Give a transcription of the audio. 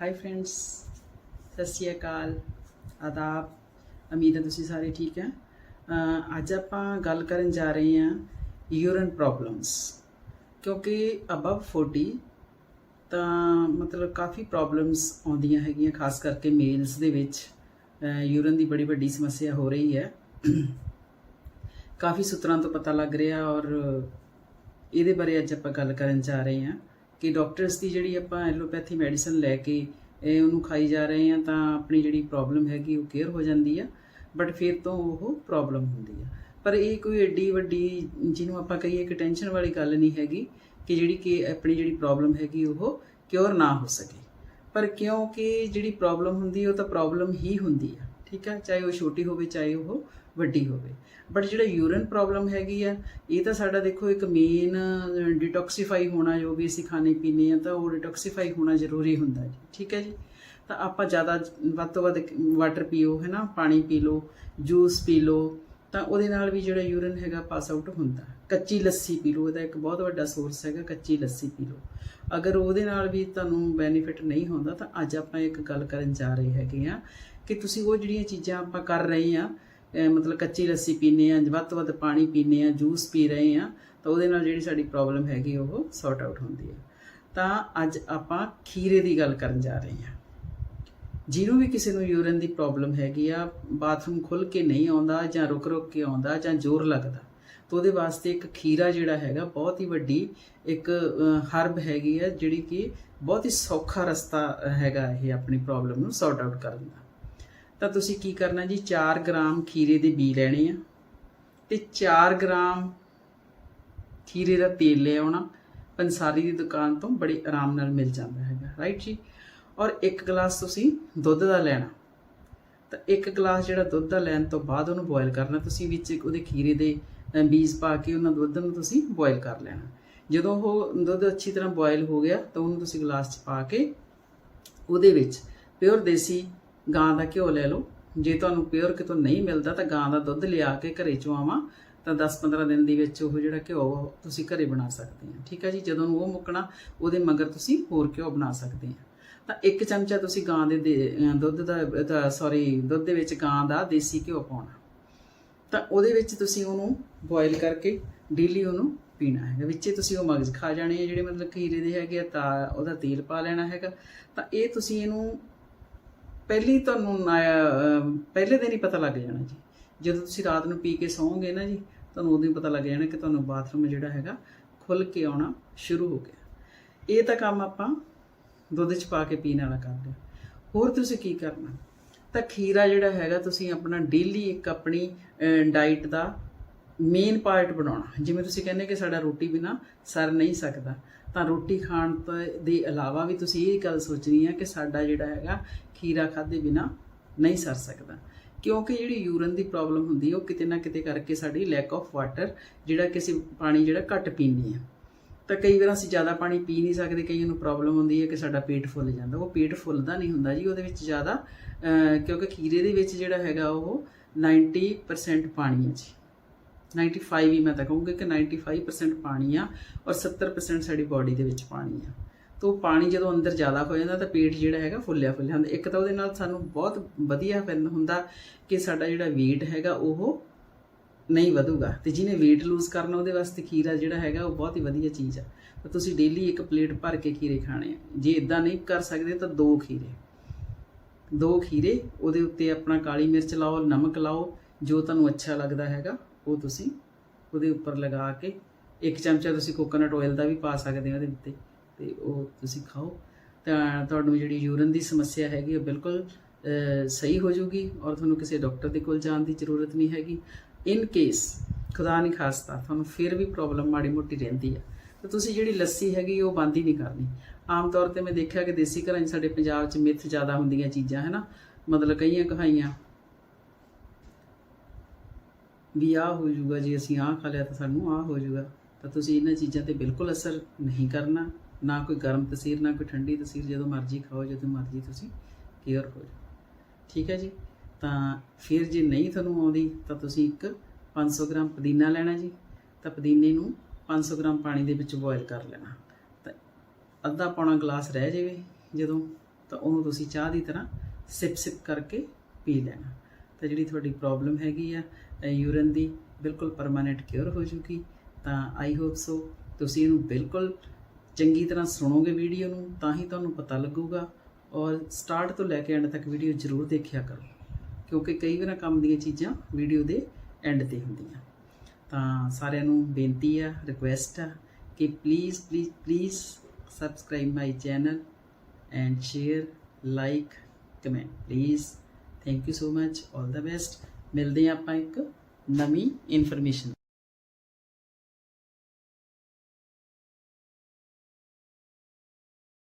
High friends ਸਤਿ ਸ਼੍ਰੀ ਅਕਾਲ, ਆਦਾਬ, ਉਮੀਦ ਹੈ ਤੁਸੀਂ ਸਾਰੇ ਠੀਕ ਹੈ। ਅੱਜ ਆਪਾਂ ਗੱਲ ਕਰਨ ਜਾ ਰਹੇ ਹਾਂ ਯੂਰਨ ਪ੍ਰੋਬਲਮਸ ਕਿਉਂਕਿ ਅਬਵ 40 ਤਾਂ ਮਤਲਬ ਕਾਫੀ ਪ੍ਰੋਬਲਮਸ ਆਉਂਦੀਆਂ ਹੈਗੀਆਂ, ਖਾਸ ਕਰਕੇ ਮੇਲਸ ਦੇ ਵਿੱਚ ਯੂਰਨ ਦੀ ਬੜੀ ਵੱਡੀ ਸਮੱਸਿਆ ਹੋ ਰਹੀ ਹੈ। ਕਾਫੀ ਸੂਤਰਾਂ ਤੋਂ ਪਤਾ ਲੱਗ ਰਿਹਾ ਔਰ ਇਹਦੇ ਬਾਰੇ ਅੱਜ ਆਪਾਂ ਗੱਲ ਕਰਨ ਜਾ ਰਹੇ ਹਾਂ। ਕਿ ਡਾਕਟਰਸ ਦੀ ਜਿਹੜੀ ਆਪਾਂ ਐਲੋਪੈਥੀ ਮੈਡੀਸਨ ਲੈ ਕੇ ਉਹਨੂੰ ਖਾਈ ਜਾ ਰਹੇ ਹਾਂ ਤਾਂ ਆਪਣੀ ਜਿਹੜੀ ਪ੍ਰੋਬਲਮ ਹੈਗੀ ਉਹ ਕੇਅਰ ਹੋ ਜਾਂਦੀ ਆ ਬਟ ਫਿਰ ਤੋਂ ਉਹ ਪ੍ਰੋਬਲਮ ਹੁੰਦੀ ਆ। ਪਰ ਇਹ ਕੋਈ ਏਡੀ ਵੱਡੀ ਜਿਹਨੂੰ ਆਪਾਂ ਕਹੀਏ ਕਿ ਟੈਨਸ਼ਨ ਵਾਲੀ ਗੱਲ ਨਹੀਂ ਹੈਗੀ ਕਿ ਜਿਹੜੀ ਕਿ ਆਪਣੀ ਜਿਹੜੀ ਪ੍ਰੋਬਲਮ ਹੈਗੀ ਉਹ ਕਿਉਰ ਨਾ ਹੋ ਸਕੇ। ਪਰ ਕਿਉਂਕਿ ਜਿਹੜੀ ਪ੍ਰੋਬਲਮ ਹੁੰਦੀ ਉਹ ਤਾਂ ਪ੍ਰੋਬਲਮ ਹੀ ਹੁੰਦੀ ਆ, ਠੀਕ ਆ? ਚਾਹੇ ਉਹ ਛੋਟੀ ਹੋਵੇ, ਚਾਹੇ ਉਹ ਵੱਡੀ ਹੋਵੇ। ਬਟ ਜਿਹੜਾ ਯੂਰਨ ਪ੍ਰੋਬਲਮ ਹੈਗੀ ਆ, ਇਹ ਤਾਂ ਸਾਡਾ ਦੇਖੋ ਇੱਕ ਮੇਨ ਡਿਟੌਕਸੀਫਾਈ ਹੋਣਾ ਜੋ ਵੀ ਅਸੀਂ ਖਾਣੇ ਪੀਣੇ ਆ, ਤਾਂ ਉਹ ਡਿਟੌਕਸੀਫਾਈ ਹੋਣਾ ਜ਼ਰੂਰੀ ਹੁੰਦਾ ਜੀ। ਠੀਕ ਹੈ ਜੀ? ਤਾਂ ਆਪਾਂ ਜ਼ਿਆਦਾ ਵੱਧ ਤੋਂ ਵੱਧ ਵਾਟਰ ਪੀਓ, ਹੈ ਨਾ? ਪਾਣੀ ਪੀ ਲਓ ਜੂਸ ਪੀ ਲਓ, ਤਾਂ ਉਹਦੇ ਨਾਲ ਵੀ ਜਿਹੜਾ ਯੂਰਨ ਹੈਗਾ ਪਾਸ ਆਊਟ ਹੁੰਦਾ। ਕੱਚੀ ਲੱਸੀ ਪੀ ਲਓ, ਇਹਦਾ ਇੱਕ ਬਹੁਤ ਵੱਡਾ ਸੋਰਸ ਹੈਗਾ, ਕੱਚੀ ਲੱਸੀ ਪੀ ਲਓ। ਅਗਰ ਉਹਦੇ ਨਾਲ ਵੀ ਤੁਹਾਨੂੰ ਬੈਨੀਫਿਟ ਨਹੀਂ ਹੁੰਦਾ, ਤਾਂ ਅੱਜ ਆਪਾਂ ਇੱਕ ਗੱਲ ਕਰਨ ਜਾ ਰਹੇ ਹੈਗੇ ਆ ਕਿ ਤੁਸੀਂ ਉਹ ਜਿਹੜੀਆਂ ਚੀਜ਼ਾਂ ਆਪਾਂ ਕਰ ਰਹੇ ਆ ਮਤਲਬ ਕੱਚੀ ਲੱਸੀ ਪੀਨੇ ਆ ਵੱਧ ਤੋਂ ਵੱਧ ਪਾਣੀ ਪੀਨੇ ਆ ਜੂਸ ਪੀ ਰਹੇ ਆ ਤਾਂ ਉਹਦੇ ਨਾਲ ਜਿਹੜੀ ਸਾਡੀ ਪ੍ਰੋਬਲਮ ਹੈਗੀ ਉਹ ਸੌਰਟ ਆਊਟ ਹੁੰਦੀ ਆ ਤਾਂ ਅੱਜ ਆਪਾਂ ਖੀਰੇ ਦੀ ਗੱਲ ਕਰਨ ਜਾ ਰਹੇ ਹਾਂ। ਜਿਹਨੂੰ ਵੀ ਕਿਸੇ ਨੂੰ ਯੂਰਨ ਦੀ ਪ੍ਰੋਬਲਮ ਹੈਗੀ ਆ ਬਾਥਰੂਮ ਖੁੱਲ ਕੇ ਨਹੀਂ ਆਉਂਦਾ ਜਾਂ ਰੁਕ ਰੁਕ ਕੇ ਆਉਂਦਾ ਜਾਂ ਜ਼ੋਰ ਲੱਗਦਾ, ਤਾਂ ਉਹਦੇ ਵਾਸਤੇ ਇੱਕ ਖੀਰਾ ਜਿਹੜਾ ਹੈਗਾ ਬਹੁਤ ਹੀ ਵੱਡੀ ਇੱਕ ਹਰਬ ਹੈਗੀ ਆ, ਜਿਹੜੀ ਕਿ ਬਹੁਤ ਹੀ ਸੌਖਾ ਰਸਤਾ ਹੈਗਾ ਇਹ ਆਪਣੀ ਪ੍ਰੋਬਲਮ ਨੂੰ ਸੌਰਟ ਆਊਟ ਕਰਨ ਦਾ। ਤਾਂ ਤੁਸੀਂ ਕੀ ਕਰਨਾ ਜੀ? 4 ਗ੍ਰਾਮ ਖੀਰੇ ਦੇ ਬੀ ਲੈਣੇ ਆ ਤੇ 4 ਗ੍ਰਾਮ ਖੀਰੇ ਦਾ ਤੇਲ ਲੈ ਆਉਣਾ। ਪੰਸਾਰੀ ਦੀ ਦੁਕਾਨ ਤੋਂ ਬੜੀ ਆਰਾਮ ਨਾਲ ਮਿਲ ਜਾਂਦਾ ਹੈਗਾ ਰਾਈਟ ਜੀ? ਔਰ ਇੱਕ ਗਲਾਸ ਤੁਸੀਂ ਦੁੱਧ ਦਾ ਲੈਣਾ। ਤਾਂ ਇੱਕ ਗਲਾਸ ਜਿਹੜਾ ਦੁੱਧ ਦਾ ਲੈਣ ਤੋਂ ਬਾਅਦ ਉਹਨੂੰ ਬੋਇਲ ਕਰਨਾ। ਤੁਸੀਂ ਵਿੱਚ ਉਹਦੇ ਖੀਰੇ ਦੇ ਬੀਜ ਪਾ ਕੇ ਉਹਨਾਂ ਦੁੱਧ ਨੂੰ ਤੁਸੀਂ ਬੋਇਲ ਕਰ ਲੈਣਾ। ਜਦੋਂ ਉਹ ਦੁੱਧ ਅੱਛੀ ਤਰ੍ਹਾਂ ਬੋਇਲ ਹੋ ਗਿਆ ਤਾਂ ਉਹਨੂੰ ਤੁਸੀਂ ਗਲਾਸ 'ਚ ਪਾ ਕੇ ਉਹਦੇ ਵਿੱਚ ਪਿਓਰ ਦੇਸੀ ਗਾਂ ਦਾ ਘਿਓ ਲੈ ਲਓ। ਜੇ ਤੁਹਾਨੂੰ ਪਿਓਰ ਕਿਤੋਂ ਨਹੀਂ ਮਿਲਦਾ ਤਾਂ ਗਾਂ ਦਾ ਦੁੱਧ ਲਿਆ ਕੇ ਘਰੇ ਚੋਆਵਾਂ, ਤਾਂ 10-15 ਦਿਨ ਦੇ ਵਿੱਚ ਉਹ ਜਿਹੜਾ ਘਿਓ ਤੁਸੀਂ ਘਰੇ ਬਣਾ ਸਕਦੇ ਆ। ਠੀਕ ਆ ਜੀ? ਜਦੋਂ ਉਹ ਮੁੱਕਣਾ, ਉਹਦੇ ਮਗਰ ਤੁਸੀਂ ਹੋਰ ਘਿਓ ਬਣਾ ਸਕਦੇ ਆ। ਤਾਂ ਇੱਕ ਚਮਚਾ ਤੁਸੀਂ ਗਾਂ ਦੇ ਦੇ- ਦੁੱਧ ਦਾ ਸੌਰੀ ਦੁੱਧ ਦੇ ਵਿੱਚ ਗਾਂ ਦਾ ਦੇਸੀ ਘਿਓ ਪਾਉਣਾ। ਤਾਂ ਉਹਦੇ ਵਿੱਚ ਤੁਸੀਂ ਉਹਨੂੰ ਬੋਇਲ ਕਰਕੇ ਡੇਲੀ ਉਹਨੂੰ ਪੀਣਾ ਹੈਗਾ। ਵਿੱਚੇ ਤੁਸੀਂ ਉਹ ਮਗਜ਼ ਖਾ ਜਾਣੇ ਆ, ਜਿਹੜੇ ਮਤਲਬ ਖੀਰੇ ਦੇ ਹੈਗੇ ਆ, ਤਾਂ ਉਹਦਾ ਤੇਲ ਪਾ ਲੈਣਾ ਹੈਗਾ। ਤਾਂ ਇਹ ਤੁਸੀਂ ਇਹਨੂੰ ਪਹਿਲੀ ਤੁਹਾਨੂੰ ਪਹਿਲੇ ਦਿਨ ਹੀ ਪਤਾ ਲੱਗ ਜਾਣਾ ਜੀ। ਜਦੋਂ ਤੁਸੀਂ ਰਾਤ ਨੂੰ ਪੀ ਕੇ ਸੌਂਗੇ ਨਾ ਜੀ, ਤੁਹਾਨੂੰ ਉਦੋਂ ਹੀ ਪਤਾ ਲੱਗ ਜਾਣਾ ਕਿ ਤੁਹਾਨੂੰ ਬਾਥਰੂਮ ਜਿਹੜਾ ਹੈਗਾ ਖੁੱਲ ਕੇ ਆਉਣਾ ਸ਼ੁਰੂ ਹੋ ਗਿਆ। ਇਹ ਤਾਂ ਕੰਮ ਆਪਾਂ ਦੁੱਧ 'ਚ ਪਾ ਕੇ ਪੀਣ ਵਾਲਾ ਕਰ ਲਿਆ। ਹੋਰ ਤੁਸੀਂ ਕੀ ਕਰਨਾ? ਤਾਂ ਖੀਰਾ ਜਿਹੜਾ ਹੈਗਾ, ਤੁਸੀਂ ਆਪਣਾ ਡੇਲੀ ਇੱਕ ਆਪਣੀ ਡਾਈਟ ਦਾ ਮੇਨ ਪਾਰਟ ਬਣਾਉਣਾ। ਜਿਵੇਂ ਤੁਸੀਂ ਕਹਿੰਦੇ ਕਿ ਸਾਡਾ ਰੋਟੀ ਬਿਨਾ ਸਰ ਨਹੀਂ ਸਕਦਾ। ਤਾਂ ਰੋਟੀ ਖਾਣ ਤੋਂ ਦੇ ਇਲਾਵਾ ਵੀ ਤੁਸੀਂ ਇਹ ਗੱਲ ਸੋਚਣੀ ਹੈ ਕਿ ਸਾਡਾ ਜਿਹੜਾ ਹੈਗਾ ਖੀਰਾ ਖਾਦੇ ਬਿਨਾ ਨਹੀਂ ਸਰ ਸਕਦਾ। ਕਿਉਂਕਿ ਜਿਹੜੀ ਯੂਰਨ ਦੀ ਪ੍ਰੋਬਲਮ ਹੁੰਦੀ ਉਹ ਕਿਤੇ ਨਾ ਕਿਤੇ ਕਰਕੇ ਸਾਡੀ ਲੈਕ ਆਫ ਵਾਟਰ ਜਿਹੜਾ ਕਿ ਅਸੀਂ ਪਾਣੀ ਜਿਹੜਾ ਘੱਟ ਪੀਂਦੇ ਆ। ਤਾਂ ਕਈ ਵਾਰ ਅਸੀਂ ਜ਼ਿਆਦਾ ਪਾਣੀ ਪੀ ਨਹੀਂ ਸਕਦੇ, ਕਈਆਂ ਨੂੰ ਪ੍ਰੋਬਲਮ ਹੁੰਦੀ ਹੈ ਕਿ ਸਾਡਾ ਪੇਟ ਫੁੱਲ ਜਾਂਦਾ। ਉਹ ਪੇਟ ਫੁੱਲਦਾ ਨਹੀਂ ਹੁੰਦਾ ਜੀ, ਉਹਦੇ ਵਿੱਚ ਜ਼ਿਆਦਾ ਕਿਉਂਕਿ ਖੀਰੇ ਦੇ ਵਿੱਚ ਜਿਹੜਾ ਹੈਗਾ ਉਹ 90% ਪਾਣੀ ਹੈ ਜੀ। 95 ਹੀ ਮੈਂ ਤਾਂ ਕਹੂੰਗੀ ਕਿ 95% ਪਾਣੀ ਆ ਔਰ 70% ਸਾਡੀ ਬਾਡੀ ਦੇ ਵਿੱਚ ਪਾਣੀ ਆ। ਤੋ ਪਾਣੀ ਜਦੋਂ ਅੰਦਰ ਜ਼ਿਆਦਾ ਹੋ ਜਾਂਦਾ ਤਾਂ ਪੇਟ ਜਿਹੜਾ ਹੈਗਾ ਫੁੱਲਿਆ ਫੁੱਲਿਆ ਹੁੰਦਾ। ਇੱਕ ਤਾਂ ਉਹਦੇ ਨਾਲ ਸਾਨੂੰ ਬਹੁਤ ਵਧੀਆ ਫੈਲ ਹੁੰਦਾ ਕਿ ਸਾਡਾ ਜਿਹੜਾ weight ਹੈਗਾ ਉਹ ਨਹੀਂ ਵਧੂਗਾ। ਤੇ ਜਿਹਨੇ weight lose ਕਰਨਾ ਉਹਦੇ ਵਾਸਤੇ ਖੀਰਾ ਜਿਹੜਾ ਹੈਗਾ ਉਹ ਬਹੁਤ ਹੀ ਵਧੀਆ ਚੀਜ਼ ਆ। ਤਾਂ ਤੁਸੀਂ ਡੇਲੀ ਇੱਕ ਪਲੇਟ ਭਰ ਕੇ ਖੀਰੇ ਖਾਣੇ ਆ। ਜੇ ਇਦਾਂ ਨਹੀਂ ਕਰ ਸਕਦੇ ਤਾਂ ਦੋ ਖੀਰੇ। ਦੋ ਖੀਰੇ, ਉਹਦੇ ਉੱਤੇ ਆਪਣਾ ਕਾਲੀ ਮਿਰਚ ਲਾਓ, ਨਮਕ ਲਾਓ, ਜੋ ਤੁਹਾਨੂੰ ਅੱਛਾ ਲੱਗਦਾ ਹੈਗਾ ਉਹ ਤੁਸੀਂ ਉਹਦੇ ਉੱਪਰ ਲਗਾ ਕੇ ਇੱਕ ਚਮਚਾ ਤੁਸੀਂ ਕੋਕੋਨਟ ਆਇਲ ਦਾ ਵੀ ਪਾ ਸਕਦੇ ਹੋ ਉਹਦੇ ਉੱਤੇ ਤੇ ਉਹ ਤੁਸੀਂ ਖਾਓ। ਤਾਂ ਤੁਹਾਨੂੰ ਜਿਹੜੀ ਯੂਰਨ ਦੀ ਸਮੱਸਿਆ ਹੈਗੀ ਉਹ ਬਿਲਕੁਲ ਸਹੀ ਹੋ ਜਾਊਗੀ ਔਰ ਤੁਹਾਨੂੰ ਕਿਸੇ ਡਾਕਟਰ ਦੇ ਕੋਲ ਜਾਣ ਦੀ ਜ਼ਰੂਰਤ ਨਹੀਂ ਹੈਗੀ। ਇਨ ਕੇਸ ਖੁਦਾ ਨਹੀਂ ਖਾਸਤਾ ਤੁਹਾਨੂੰ ਫਿਰ ਵੀ ਪ੍ਰੋਬਲਮ ਮਾੜੀ ਮੋਟੀ ਰਹਿੰਦੀ ਆ। ਤਾਂ ਤੁਸੀਂ ਜਿਹੜੀ ਲੱਸੀ ਹੈਗੀ ਉਹ ਬੰਦ ਹੀ ਨਹੀਂ ਕਰਨੀ। ਆਮ ਤੌਰ ਤੇ ਮੈਂ ਦੇਖਿਆ ਕਿ ਦੇਸੀ ਘਰਾਂ 'ਚ ਸਾਡੇ ਪੰਜਾਬ 'ਚ ਮਿੱਥ ਜ਼ਿਆਦਾ ਹੁੰਦੀਆਂ ਚੀਜ਼ਾਂ, ਹੈ ਨਾ? ਮਤਲਬ ਕਈਆਂ ਕਹਾਈਆਂ ਵੀ ਆਹ ਹੋ ਜਾਊਗਾ, ਜੇ ਅਸੀਂ ਆਹ ਖਾ ਲਿਆ ਤਾਂ ਸਾਨੂੰ ਆਹ ਹੋ ਜਾਊਗਾ। ਤਾਂ ਤੁਸੀਂ ਇਹਨਾਂ ਚੀਜ਼ਾਂ ਤੇ ਬਿਲਕੁਲ ਅਸਰ ਨਹੀਂ ਕਰਨਾ। ਨਾ ਕੋਈ ਗਰਮ ਤਸੀਰ, ਨਾ ਕੋਈ ਠੰਡੀ ਤਸੀਰ, ਜਦੋਂ ਮਰਜ਼ੀ ਖਾਓ, ਜਦੋਂ ਮਰਜ਼ੀ ਤੁਸੀਂ ਕੇਅਰ ਹੋ ਜਾਓ। ਠੀਕ ਹੈ ਜੀ? ਤਾਂ ਫਿਰ ਜੇ ਨਹੀਂ ਤੁਹਾਨੂੰ ਆਉਂਦੀ, ਤਾਂ ਤੁਸੀਂ ਇੱਕ 500 ਗ੍ਰਾਮ ਪੁਦੀਨਾ ਲੈਣਾ ਜੀ। ਤਾਂ ਪੁਦੀਨੇ ਨੂੰ 500 ਗ੍ਰਾਮ ਪਾਣੀ ਦੇ ਵਿੱਚ ਬੋਇਲ ਕਰ ਲੈਣਾ। ਤਾਂ ਅੱਧਾ ਪੌਣਾ ਗਲਾਸ ਰਹਿ ਜਾਵੇ ਜਦੋਂ, ਤਾਂ ਉਹਨੂੰ ਤੁਸੀਂ ਚਾਹ ਦੀ ਤਰ੍ਹਾਂ ਸਿਪ ਸਿਪ ਕਰਕੇ ਪੀ ਲੈਣਾ। ਤਾਂ ਜਿਹੜੀ ਤੁਹਾਡੀ ਪ੍ਰੋਬਲਮ ਹੈਗੀ ਆ ਯੂਰਨ ਦੀ ਬਿਲਕੁਲ ਪਰਮਾਨੈਂਟ ਕਿਉਰ ਹੋ ਜੂਗੀ। ਤਾਂ ਆਈ ਹੋਪ ਸੋ ਤੁਸੀਂ ਇਹਨੂੰ ਬਿਲਕੁਲ ਚੰਗੀ ਤਰ੍ਹਾਂ ਸੁਣੋਗੇ ਵੀਡੀਓ ਨੂੰ, ਤਾਂ ਹੀ ਤੁਹਾਨੂੰ ਪਤਾ ਲੱਗੂਗਾ। ਔਰ ਸਟਾਰਟ ਤੋਂ ਲੈ ਕੇ ਐਂਡ ਤੱਕ ਵੀਡੀਓ ਜ਼ਰੂਰ ਦੇਖਿਆ ਕਰੋ, ਕਿਉਂਕਿ ਕਈ ਵਾਰ ਕੰਮ ਦੀਆਂ ਚੀਜ਼ਾਂ ਵੀਡੀਓ ਦੇ ਐਂਡ ਤੇ ਹੁੰਦੀਆਂ। ਤਾਂ ਸਾਰਿਆਂ ਨੂੰ ਬੇਨਤੀ ਆ ਰਿਕੁਐਸਟ ਆ ਕਿ please please please subscribe my channel and share like comment please thank you so much 올 the best ਮਿਲਦੇ ਹਾਂ ਆਪਾਂ ਇੱਕ ਨਵੀਂ ਇਨਫੋਰਮੇਸ਼ਨ